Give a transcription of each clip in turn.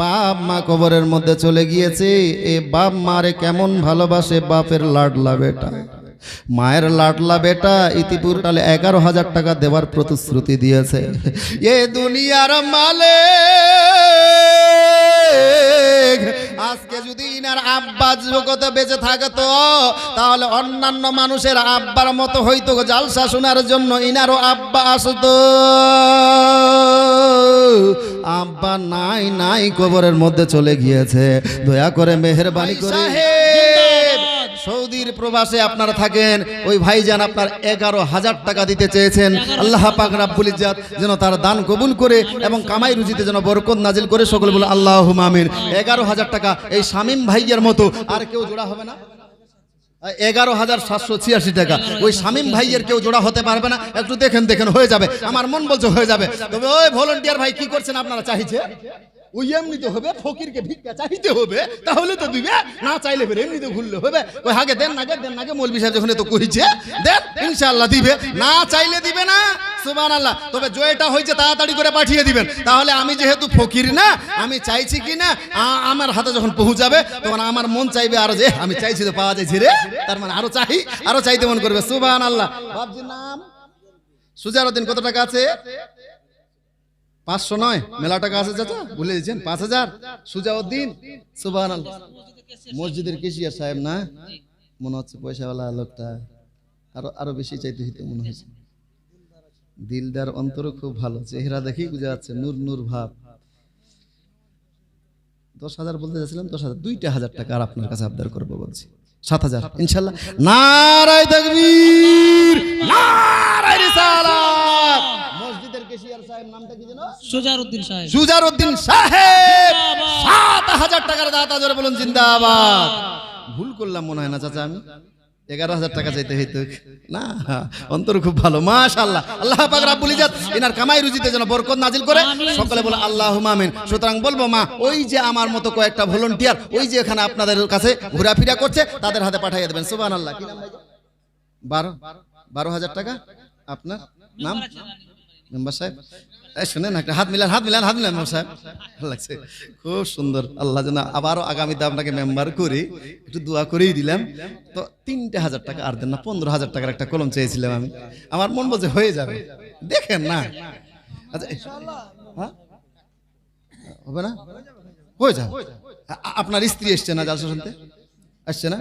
বাপ মা কবরের মধ্যে চলে গিয়েছে। এ বাপ মারে কেমন ভালোবাসে, বাপের লাডলা বেটা। মায়ের লাডলা বেটা ইতিপুর তাহলে এগারো হাজার টাকা দেওয়ার প্রতিশ্রুতি দিয়েছে। এ দুনিয়ার মালে আজকে যদি ইনার আব্বা জগতে বেঁচে থাকতো, তাহলে অন্যান্য মানুষের আব্বার মতো হইতো জালসা শোনার জন্য ইনারও আব্বা আসতো। আব্বা নাই নাই কবরের মধ্যে চলে গিয়েছে। দয়া করে মেহরবানি করে। সৌদির প্রবাসে আপনারা থাকেন ওই ভাইজান আপনার এগারো হাজার টাকা দিতে চেয়েছেন। আল্লাহ পাক রাব্বুল ইজ্জাত যেন তার দান কবুল করে এবং কামাই রুজিতে যেন বরকত নাজিল করে সকল বলে আল্লাহ মামিন এগারো হাজার টাকা এই শামীম ভাইয়ের মতো আর কেউ জোড়া হবে না? এগারো হাজার সাতশো ছিয়াশি টাকা। ওই শামীম ভাইয়ের কেউ জোড়া হতে পারবে না। একটু দেখেন দেখেন, হয়ে যাবে। আমার মন বলছে হয়ে যাবে। তবে ওই ভলেন্টিয়ার ভাই কি করছেন আপনারা চাইছে ওই এমনিতে হবে, ফকিরকে ভিক্ষা চাইতে হবে, তাহলে তো দিবে। না চাইলে ফের এমনিতে ঘুরলে হবে। ওই হাগে দেন নাগে দেন নাগে মৌলবি সাহেব যখন তো কইছে, দেন, ইনশাআল্লাহ দিবে। না চাইলে দিবে না সুবান আল্লাহ তবে জয়টা হয়েছে, তাড়াতাড়ি করে পাঠিয়ে দিবেন। তাহলে আমি যেহেতু ফকির না, আমি চাইছি কি না আমার হাতে যখন পৌঁছাবে, তখন আমার মন চাইবে আরও যে, আমি চাইছি তো পাওয়া যাচ্ছে রে। তার মানে আরও চাই, আরও চাইতে মন করবে সুবান আল্লাহ বাবজির নাম? সুজারুদ্দিন কত টাকা আছে? পাঁচশো নয়, মেলা টাকা আছে চাচা ভুলে দিয়েছেন পাঁচ হাজার। সুজাউদ্দিন সুবাহ মসজিদের কেশিয়ার সাহেব না? মনে হচ্ছে পয়সাওয়ালা লোকটা। আরও আরও বেশি চাইতে হইতে মনে হয়েছে। দিলদার অন্তর খুব ভালো, চেহারা দেখেই বোঝা যাচ্ছে নূর নূর ভাব। দশ হাজার বলতে যাচ্ছিলাম, দশ হাজার, দুইটা হাজার টাকা আর আপনার কাছে আবদার করব বলছি। সাত হাজার, ইনশাল্লাহ। নারায় তকবীর নারায় রিসালাত মসজিদের কেশিয়ার সাহেব নামটা কি যেন সোজারউদ্দিন সাহেব। সুজারউদ্দিন সাহেব! সাত হাজার টাকার দাতা জোরে বলুন জিন্দাবাদ। ভুল করলাম মনে হয় না চাচা আমি। এগারো হাজার টাকা চাইতে হইতো। না অন্তর খুব ভালো। আল্লাহ পাক রাব্বুল ইজ্জত এনার কামাই রুজিতে যেন বরকত নাজিল করে সকলে বলে আল্লাহুম্মা আমিন। সুতরাং বলব মা ওই যে আমার মতো কয়েকটা ভলান্টিয়ার ওই যে এখানে আপনাদের কাছে ঘোরাফেরা করছে তাদের হাতে পাঠিয়ে দেবেন। সুবহানাল্লাহ। কি নাম বারো। বারো হাজার টাকা? আপনার নাম? মেম্বার সাহেব? এই শুনেন একটা হাত মিলান হাত মিলান হাত মিলান সাহেব ভালো লাগছে। খুব সুন্দর। আল্লাহ যেন আবারও আগামীতে আপনাকে মেম্বার করি। একটু দোয়া করেই দিলাম। তো তিনটে হাজার টাকা আর দেন না পনেরো হাজার টাকার একটা কলম চেয়েছিলাম আমি। আমার মন বলছে হয়ে যাবে। দেখেন না। আচ্ছা হ্যাঁ? হবে না? হয়ে যাবে। আপনার স্ত্রী এসছে না জালসা শুনতে আসছে না?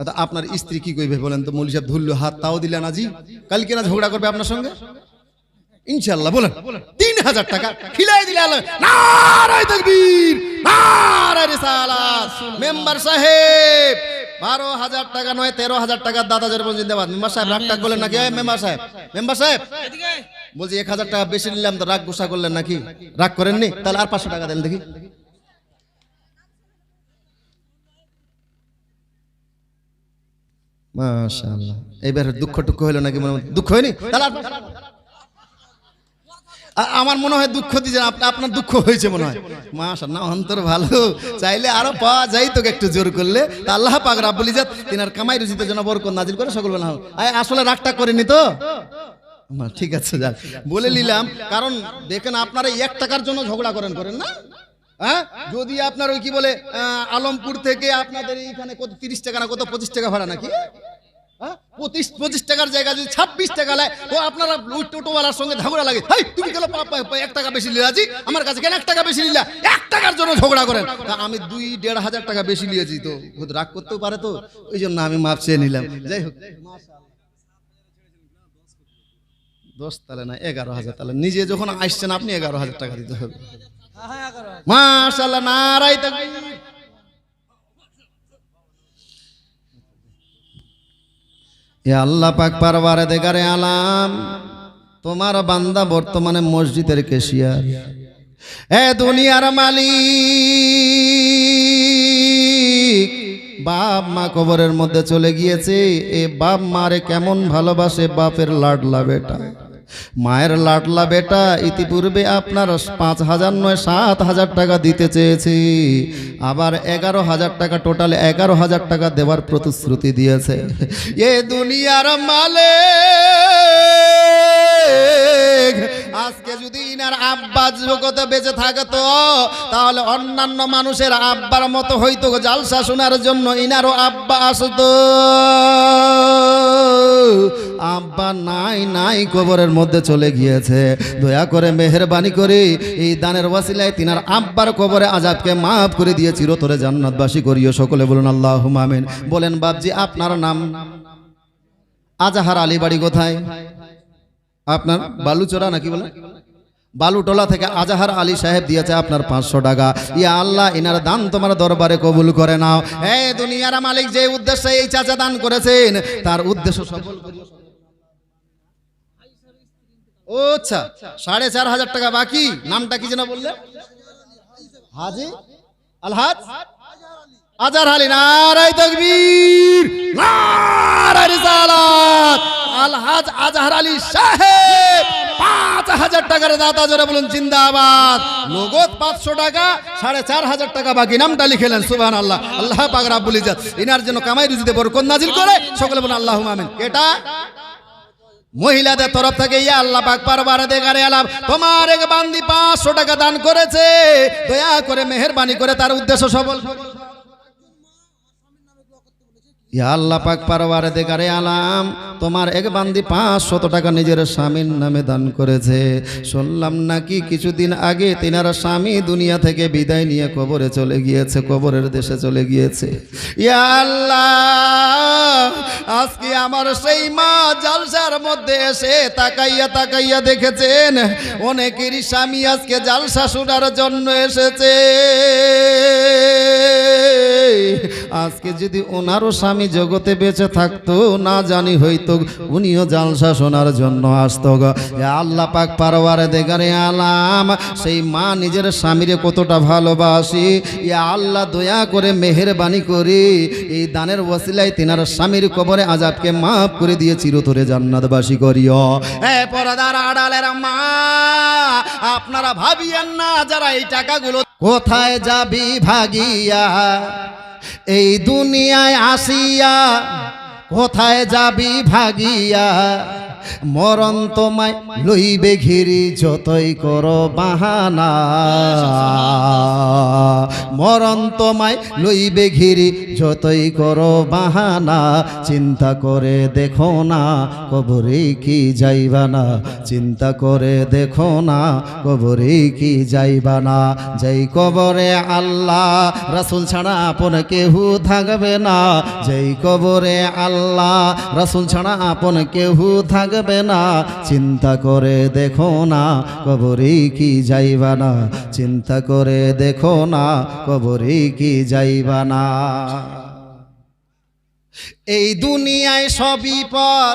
আচ্ছা, আপনার স্ত্রী কি কইবে বলেন তো? মৌলী সাহেব ধরলো হাত তাও দিলেন আজি কালকে না ঝগড়া করবে আপনার সঙ্গে? ইনশাল্লাহ বলেন। তিন হাজার টাকা খিলাই দিলে আল্লাহ নারায় তকবীর নারায় রিসালাত। মেম্বার সাহেব বারো হাজার টাকা নয় তেরো হাজার টাকার দাদা জোর জিন্দাবাদ মেম্বার সাহেব রাগ টাগ করলেন নাকি? মেম্বার সাহেব মেম্বার সাহেব বলছি এক হাজার টাকা বেশি নিলাম তো রাগ গুসা করলেন নাকি? রাগ করেননি? তাহলে আর পাঁচশো টাকা দেন দেখি। মাশাআল্লাহ। এইবার দুঃখ টুক্ষ হইল নাকি মনে? দুঃখ হয়নি? তাহলে আর পাঁচশো টাকা দেন। আ- আমার মনে হয় দুঃখ দিয়েছেন আপনি আপনার দুঃখ হয়েছে মনে হয়। মাশা না, অন্তর ভালো। চাইলে আরও পাওয়া যাই তোকে একটু জোর করলে। তা আল্লাহ পাক রাব্বুল ইজ্জত তিনার কামাই রুজিতে যেন বরকত নাজিল করে, সকল বলা আসলে রাগটা করেনি তো? ঠিক আছে, যাক। বলে নিলাম, কারণ দেখেন আপনারা এক টাকার জন্য ঝগড়া করেন করেন না? হ্যাঁ? যদি আপনার ওই কি বলে আলমপুর থেকে আপনাদের এইখানে কত তিরিশ টাকা না কত পঁচিশ টাকা ভাড়া নাকি? পঁচিশ পঁচিশ টাকার জায়গায় যদি ছাব্বিশ টাকা নেয় ও আপনারা ওই টোটোওয়ালার সঙ্গে ঝগড়া লাগে। হাই, তুমি পা- এক টাকা বেশি নিলাজি আমার কাছে কেন এক টাকা বেশি নিলা? এক টাকার জন্য ঝগড়া করেন। তা আমি দুই, দেড় হাজার টাকা বেশি নিয়েছি তো। রাগ করতেও পারে তো। ওই জন্য আমি মাপ চেয়ে নিলাম। যাই হোক। দশ তাহলে না, এগারো হাজার তাহলে নিজে যখন আসছেন, আপনি এগারো হাজার টাকা দিতে হবে। মাশাল্লাহ নারাই তাকবীর এ আল্লাহ পাক পারবারে দেগারে আলাম। তোমার বান্দা বর্তমানে মসজিদের কেশিয়ার। এ দুনিয়ার মালিক, বাপ মা কবরের মধ্যে চলে গিয়েছে। এ বাপ মারে কেমন ভালোবাসে, বাপের লাডলা বেটা। মায়ের লাটলা বেটা ইতিপূর্বে আপনার পাঁচ হাজার নয়, সাত হাজার টাকা দিতে চেয়েছি। আবার এগারো হাজার টাকা টোটাল এগারো হাজার টাকা দেওয়ার প্রতিশ্রুতি দিয়েছে। এ দুনিয়ার মালে আজকে যদি ইনার আব্বা জগতে বেঁচে থাকতো, তাহলে অন্যান্য মানুষের আব্বার মতো হইতো জালসা শোনার জন্য ইনারও আব্বা আসতো। আব্বা নাই নাই কবরের মধ্যে চলে গিয়েছে। দয়া করে মেহরবানি করে, এই দানের ওয়াসিলায় তিনার আব্বার কবরে আজাবকে মাফ করে দিয়ে চিরতরে জান্নাতবাসী করিও। সকলে বলুন আল্লাহ আমিন। বলেন, বাপজি, আপনার নাম? আজাহার আলী বাড়ি কোথায়? আপনার বালুচোরা নাকি বলে? বালুটোলা থেকে আজাহার আলী সাহেব দিয়েছে আপনার পাঁচশো টাকা। ইয়া আল্লাহ ইনার দান তোমার দরবারে কবুল করে নাও। হে দুনিয়ার মালিক যে উদ্দেশ্যে এই চাচা দান করেছেন তার উদ্দেশ্য সফল ও আচ্ছা সাড়ে চার হাজার টাকা বাকি? নামটা কি যেন বললে? হাজি আলহাজ আজার আলী নারাই তকবীর রিসালাত। আলহাজ আজহার আলী সাহেব। পাঁচ হাজার টাকার দাতা জোরে বলুন, জিন্দাবাদ। নগদ পাঁচশো টাকা, সাড়ে চার হাজার টাকা বাকি নামটা লিখেলেন সুবান আল্লাহ আল্লাহ পাক রাব্বুল ইজ্জত। ইনার জন্য কামাই রুজিতে বরকত নাজিল করে, সকলে বলুন আল্লাহ আমিন। এটা মহিলাদের তরফ থেকে, ইয়া আল্লাহ পাক পারবারে দেগারে আলাম তোমার এক বান্দি পাঁচশো টাকা দান করেছে। দয়া করে মেহেরবানি করে তার উদ্দেশ্য সফল। ইয়া আল্লাহ পাক পারবারে দেগারে আলাম, তোমার এক বান্দি পাঁচশত টাকা নিজের স্বামীর নামে দান করেছে। শুনলাম নাকি কিছুদিন আগে তিনার স্বামী দুনিয়া থেকে বিদায় নিয়ে কবরে চলে গিয়েছে, কবরের দেশে চলে গিয়েছে। আজকে আমার সেই মা জালসার মধ্যে এসে তাকাইয়া তাকাইয়া দেখেছেন, অনেকেরই স্বামী আজকে জালসা শোনার জন্য এসেছে। আজকে যদি ওনারও স্বামী জগতে বেঁচে থাকতো, না জানি হইতো, উনিও জালসা শোনার জন্য আসতো আল্লাহ পাক পারওয়ারে দেগারে আলাম, সেই মা নিজের স্বামীরে কতটা ভালোবাসি। ইয়া আল্লাহ দয়া করে মেহেরবানি করি, এই দানের ওসিলায় তিনার স্বামীর কবরে আজাবকে মাফ করে দিয়ে চিরতরে জান্নাতবাসী করিও। এ পরদার আড়ালের মা, আপনারা ভাবিয়েন না যারা এই টাকাগুলো কোথায় যাবি ভাগিয়া। এই দুনিয়ায় আসিয়া কোথায় যাবি ভাগিয়া? মরণ তোমায় লইবে ঘিরি, যতই করো বাহানা। মরণ তোমায় লইবে ঘিরি, যতই করো বাহানা। চিন্তা করে দেখো না, কবরে কি যাইবা না। চিন্তা করে দেখো না, কবরে কি যাইবা না। যেই কবরে আল্লাহ, রাসুল ছাড়া আপন কেহু থাকবে না। যেই কবরে আল্লাহ, রাসুল ছাড়া আপন কেহু থাকবে না। চিন্তা করে দেখো না কবরে কি যাইবা না। চিন্তা করে দেখো না কবরে কি যাইবা না। এই দুনিয়ায় সবই পর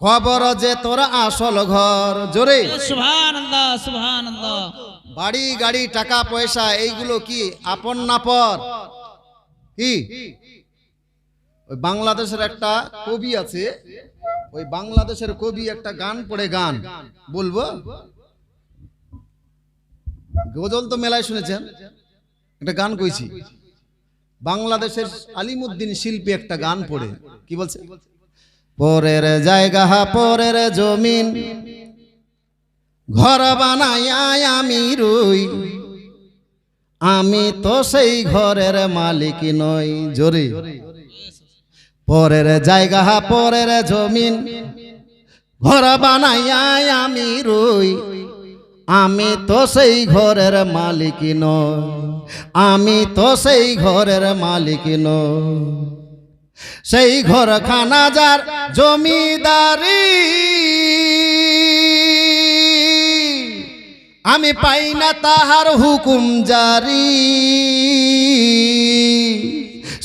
খবর যে তোর আসল ঘর। জোরে। বাড়ি গাড়ি টাকা পয়সা এইগুলো কি আপন না পর? কি? ওই বাংলাদেশের একটা কবি আছে ওই বাংলাদেশের কবি একটা গান পড়ে গান। বলব? গজল তো মেলায় শুনেছেন? একটা গান কইছি। বাংলাদেশের আলিমুদ্দিন শিল্পী একটা গান পড়ে। কি বলছে? পরের জায়গা, পরের জমিন, ঘর বানাইয়া আমি রুই। আমি তো সেই ঘরের মালিক নই। জোরে। পরের জায়গা, পরের জমিন। ঘর বানাইয়া আমি রই। আমি তো সেই ঘরের মালিক নই। আমি তো সেই ঘরের মালিক নই। সেই ঘর খানা যার জমিদারি। আমি পাই না তাহার হুকুম জারি।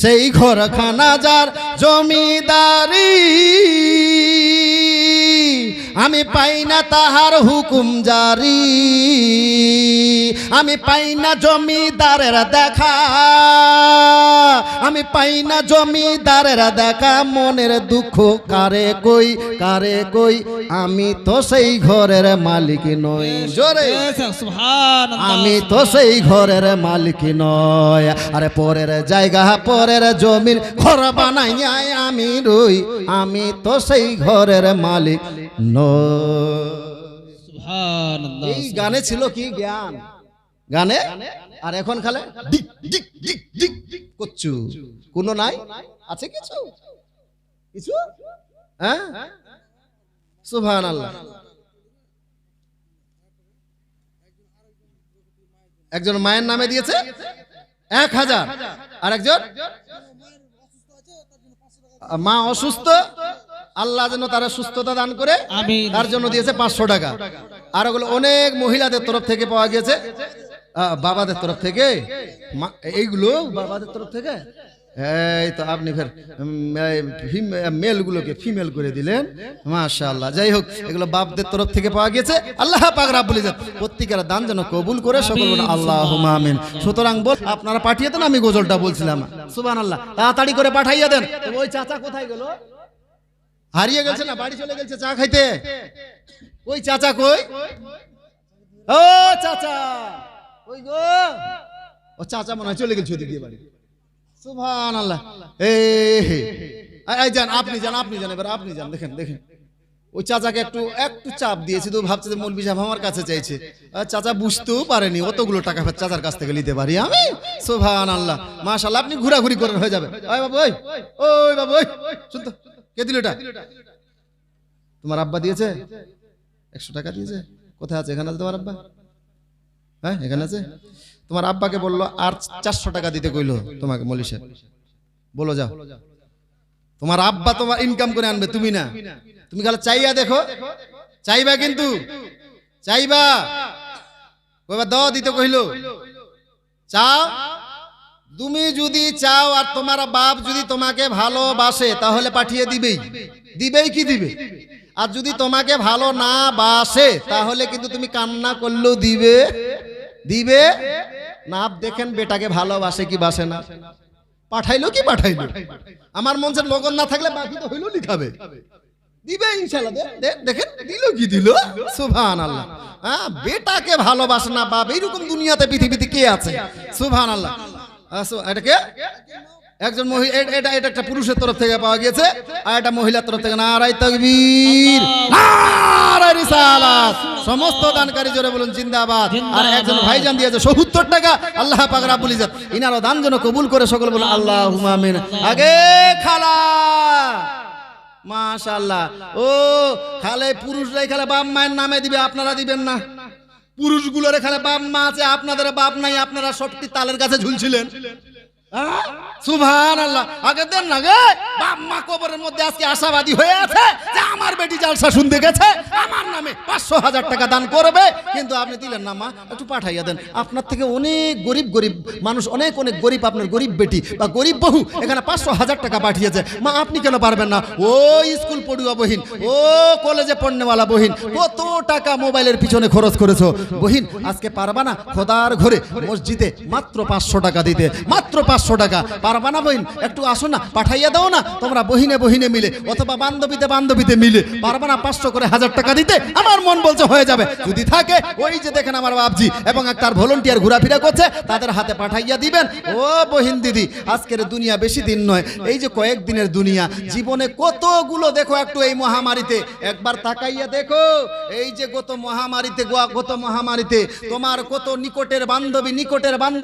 সেই ঘর খানা যার জমিদারি। আমি পাই না তাহার হুকুম জারি। আমি পাই না জমিদারের দেখা। আমি পাই না জমিদারের দেখা মনের দুঃখ কারে কই কারে কই? আমি তো সেই ঘরের মালিক নই। জোরে। আমি তো সেই ঘরের মালিক নয় আরে পরের জায়গা পরের জমির ঘর বানাইয়া আমি রই। আমি তো সেই ঘরের মালিক নয় এই গানে ছিল কি জ্ঞান? গানে? আর এখন খালে ডিক ডিক ডিক ডিক ডিক করছু কোনো নাই? আছে কিছু? কিছু? হ্যাঁ? সুবহান আল্লাহ একজন মায়ের নামে দিয়েছে? এক হাজার। আর একজন? মা অসুস্থ? আল্লাহ যেন তারা সুস্থতা দান করে তার জন্য দিয়েছে পাঁচশো টাকা। আর ওগুলো অনেক মহিলাদের তরফ থেকে পাওয়া গিয়েছে। বাবাদের তরফ থেকে? এইগুলো? বাবাদের তরফ থেকে? এই তো আপনি ফের মেল গুলোকে ফিমেল করে দিলেন। মাশাআল্লাহ। যাই হোক, এগুলো বাপদের তরফ থেকে পাওয়া গেছে আল্লাহ পাক রাব্বুল ইজ্জত প্রত্যেকের দান যেন কবুল করে সকল বলুন আল্লাহুম্মা আমিন। সুতরাং বল, আপনারা পাঠিয়ে দেন, আমি গোজলটা বলছিলাম। সুবান আল্লাহ তাড়াতাড়ি করে পাঠাইয়া দেন। ওই চাচা কোথায় গেল? হারিয়ে গেছে না? বাড়ি চলে গেছে চা খাইতে? ওই চাচা কই? ও চাচা! গো। ও চাচা মনে হয় চলে গেছে ওদিকে বাড়ি। সুবহান আল্লাহ এই যান, আপনি যান আপনি যান এবার, আপনি যান, দেখেন দেখেন। ওই চাচাকে একটু একটু চাপ দিয়েছি, তো ভাবছে যে মৌলবি সাহেব আমার কাছে চাইছে। চাচা বুঝতেও পারেনি, অতগুলো টাকা চাচার কাছ থেকে নিতে পারি আমি? সুবহান আল্লাহ মাশাআল্লাহ, আপনি ঘোরাঘুরি করেন হয়ে যাবে। ওই বাবু, ওই ওই বাবু, ওই শুন তো কে দিল এটা? তোমার আব্বা দিয়েছে? একশো টাকা দিয়েছে? কোথায় আছে? এখানে আছে তোমার আব্বা? হ্যাঁ এখানে আছে? তোমার আব্বাকে বলল, আর চারশো টাকা দিতে কইলো তোমাকে মলিশে। বলো যাও। তোমার আব্বা তোমার ইনকাম করে আনবে, তুমি না। তুমি খালি চাইয়া দেখো। চাইবা কিন্তু। চাইবা। কইবা দ দিতে কইলো। চাও? তুমি যদি চাও আর তোমার বাপ যদি তোমাকে ভালোবাসে, তাহলে পাঠিয়ে দিবেই। দিবেই কি দিবে? আর যদি তোমাকে ভালো না বাসে, তাহলে কিন্তু তুমি কান্না করলেও দিবে। দিবে? নাপ দেখেন বেটাকে ভালোবাসে কি বাসে না? পাঠাইলো কি পাঠাইলো? আমার মঞ্চের লগন না থাকলে বাকি তো হইল লিখাবে। দিবে ইনশাল্লাহ দেখেন দিল কি দিল? সুভান আল্লাহ হ্যাঁ বেটাকে ভালোবাসে না বাপ এইরকম দুনিয়াতে পৃথিবীতে কে আছে? সুভান আল্লাহ আহ, সু- এটা কে? একজন মহিলা এটা এটা একটা পুরুষের তরফ থেকে পাওয়া গিয়েছে আর একটা মহিলার তরফ থেকে নারাই তকবীর। সমস্ত দানকারী জোরে বলুন জিন্দাবাদ। আর একজন ভাইজান দিয়েছে সত্তর টাকা। আল্লাহ পাক রাব্বুল ইজ্জত। ইনারও দান যেন কবুল করে সকল বলুন আল্লাহুম্মা আমিন। আগে খালা। মাশাআল্লাহ। ও খালে পুরুষরাই খালে বাপ মায়ের নামে দিবে আপনারা দিবেন না। পুরুষগুলোর এখানে বাপ মা আছে আপনাদের বাপ নাই আপনারা সবটি তালের কাছে ঝুলছিলেন। মা কবরের মধ্যে আজকে আশাবাদী হয়ে আছে আপনি আপনার থেকে অনেক গরিব গরিব মানুষ, অনেক অনেক গরিব আপনার গরিব বেটি বা গরিব বহু এখানে পাঁচশো হাজার টাকা পাঠিয়েছে। মা, আপনি কেন পারবেন না? ও স্কুল পড়ুয়া বহিন, ও কলেজে পড়নেওয়ালা বহিন, কত টাকা মোবাইলের পিছনে খরচ করেছ? বহিন, আজকে পারবা না খোদার ঘরে মসজিদে মাত্র পাঁচশো টাকা দিতে, মাত্র পাঁচশো টাকা। পারবা না বহিন একটু আসো না, পাঠাইয়া দাও না। তোমরা বহিনে বহিনে মিলে, অথবা বান্ধবীতে বান্ধবীতে মিলে, পারবা না পাঁচশো করে হাজার টাকা দিতে? আমার মন বলছে হয়ে যাবে। যদি থাকে, ওই যে দেখেন আমার বাপজি এবং একটা ভলেন্টিয়ার ঘোরাফেরা করছে, তাদের হাতে পাঠাইয়া দিবেন। ও বহিন দিদি, আজকের দুনিয়া বেশি দিন নয়, এই যে কয়েক দিনের দুনিয়া, জীবনে কতগুলো দেখো একটু এই মহামারীতে। একবার তাকাইয়া দেখো, এই যে গত মহামারীতে গত মহামারীতে, তোমার কত নিকটের বান্ধবী, নিকটের বান্ধব